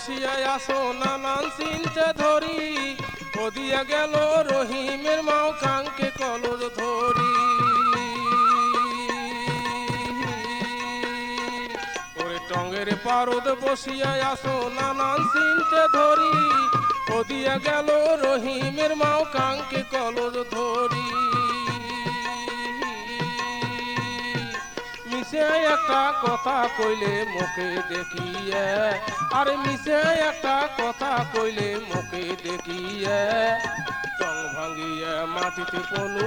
পারদ বসিয়া আসো নানান চিনতে ধরি। ওদিয়া গেল রহিমের মাও কাঙ্কে কলজ ধরি। ওরে টঙ্গের পারদ বসিয়া আসো নানান চিনতে ধরি। ওদিয়া গেল রহিমের মাও কাঙ্কে কলজ ধরি। মিশে একটা কথা কইলে মুখে দেখিয়ে। আর মিশে একটা কথা কইলে মুখে দেখিয়ে। টং ভাঙিয়ে মাটিতে পনু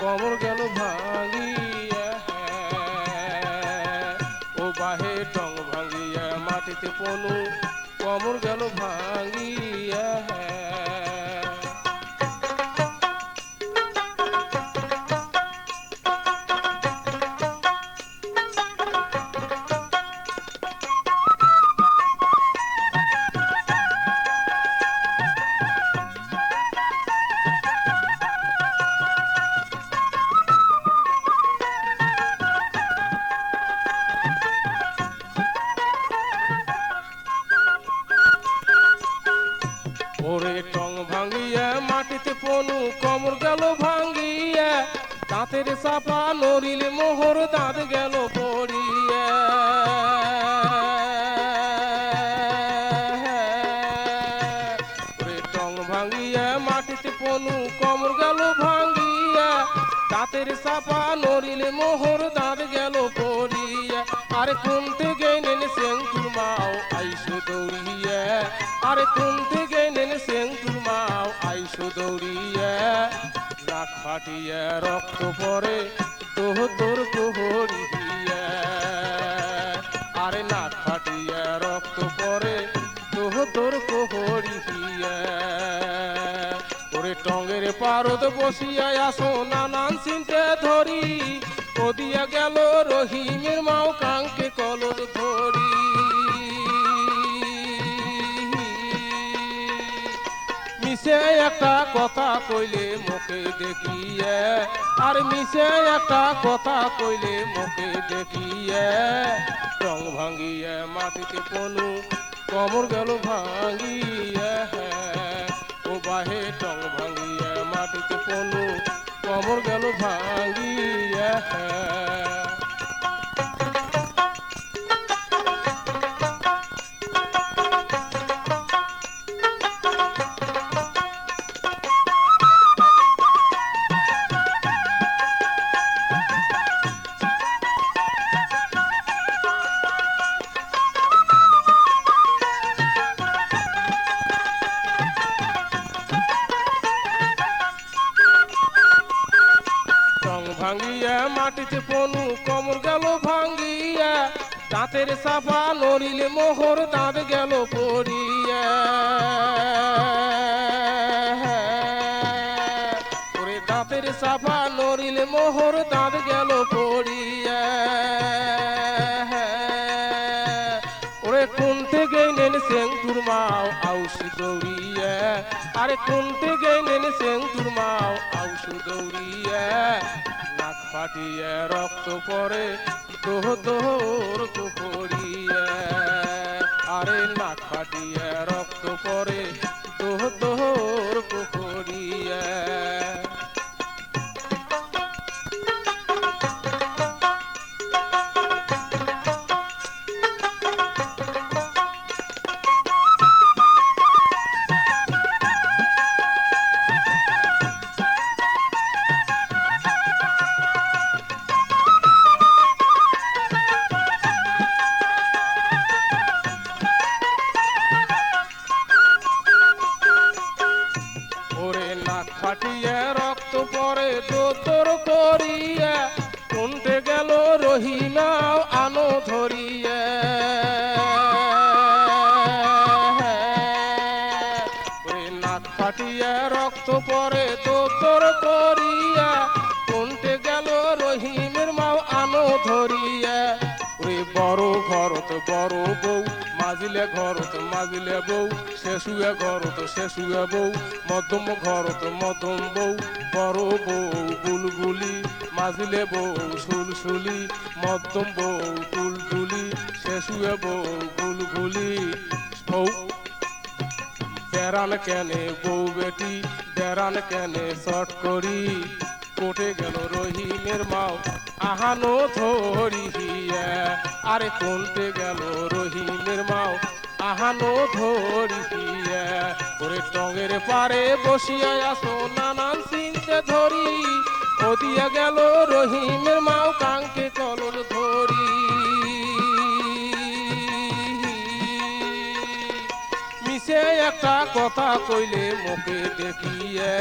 কমর গেল ভাঙিয়ে। ও বাহে টং ভাঙিয়ে মাটিতে পনু কমর গেল ভাঙিয়ে। ওরে টং ভাঙিয়া মাটিতে পনু কমর গেল ভাঙিয়া। দাঁতের চাপা নড়িল মোহর, দাঁত গেল পড়িয়া। ওরে টং ভাঙিয়া মাটিতে পনু কমর গেল ভাঙিয়া। দাঁতের চাপা নড়িল মোহর, দাঁত গেল পড়িয়া। আরে কুমতে গেলেন সেন্তুর মাও, আইসো দৌড়িয়া। আরে গেলেন ফাটিয়া রক্ত পরে তোহ তোর কোহরিয়া আরে নাক ফাটিয়া রক্ত পরে তোহ তোর দিয়া ওরে টঙ্গের পারদ বসিয়া আসো, নানান চিনতে ধরি। ওদিয়া গেল রহিমের একটা কথা কইলে মুখে দেখিয়ে, আর মিশে একটা কথা কইলে মুখে দেখিয়ে। রং ভাঙিয়ে মাটিতে পনু, কমর গেল ভাঙিয়ে। ও বাহে টং ভাঙিয়ে মাটিতে পনু, কমর গেল ভাঙিয়ে। টং ভাঙ্গিয়া মাটিতে পনু, কমর গেল ভাঙ্গিয়া। দাঁতের সাফা নড়িলে মোহর, দাঁত গেল পড়িয়া। ওরে দাঁতের সাফা নড়িলে মোহর, দাঁত গেল পড়িয়া। ওরে কুনতে গেলেন সেং তুর মাও আউসি দৌড়িয়া। আরে কুনতে গেলেন সেং তুর মাও আউসু দৌড়িয়া। ফাটিয়া রক্ত পরে তোহ দোহর কুপুরিয়া আরে নাক ফাটিয়া রক্ত পরে তোহ দোহর কুকুরিয়া গেল রহিমাও আনো ধরিয়া নাক ফাটিয়ে রক্ত পরে দোতর করিয়া কোনটে গেল রহিমের মাও আনো ধরিয়া। ওই বড় ঘরত বড় বউ মাজিলে ঘরত মাজিলে বউ। শেষুয়ে ঘরত শেষুয়ে বউ। মধ্যম ঘরত মধ্যম বউ। বড় বউ, বুলবুলি। মাজিলে বউ, সুলসুলি। মধ্যম বউ টুলটুলি শেষ শুয়ে বউ গুলগুলি বউ, বেড়ান কেনে বউ বেটি। বেড়ান কেনে শর্ট করি। কোটে গেল রহিমের মাও। আহানো ধরিয়া আরে কোনটে গেল রহিমের মাও। আহানো ধরিয়া ওরে টঙ্গের পারে বসিয়া আসো নানান চিনতে ধরি। ওদিয়া গেল রহিমের মাও, কাঙ্কে কলর ধরি। মিশে একটা কথা কইলে মুখে দেখিয়ে।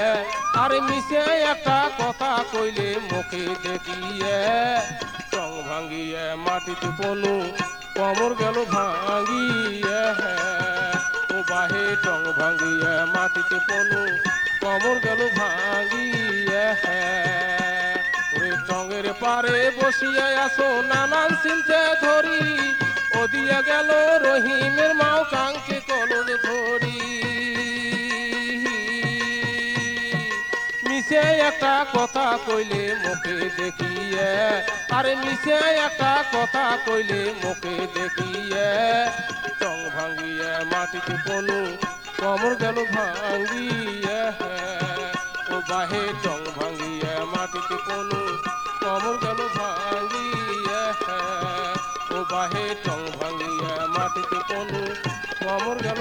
আরে মিশে একটা কথা কইলে মুখে দেখিয়ে। চং ভাঙ্গিয়ে মাটিতে পনু কমর গেল ভাঙ্গিয়ে। ও বাহে টং ভাঙ্গিয়ে মাটিতে পনু কমর গেল ভাঙ্গিয়ে। ওরে টঙের পারে বসিয়া আসো, নানান চিনতে ধরি। ওদিয়া গেল রহিমের কথা কইলে মুখে দেখিয়ে, আরে মিশে একটা কথা কইলে মুখে দেখিয়ে টং ভাঙ্গিয়ে মাটিতে পনু কমর গেল ভাঙ্গিয়ে ও বাহে টং ভাঙ্গিয়ে মাটিতে পনু কমর গেল ভাঙ্গিয়ে ও বাহে টং ভাঙ্গিয়ে মাটিতে পনু কমর গেল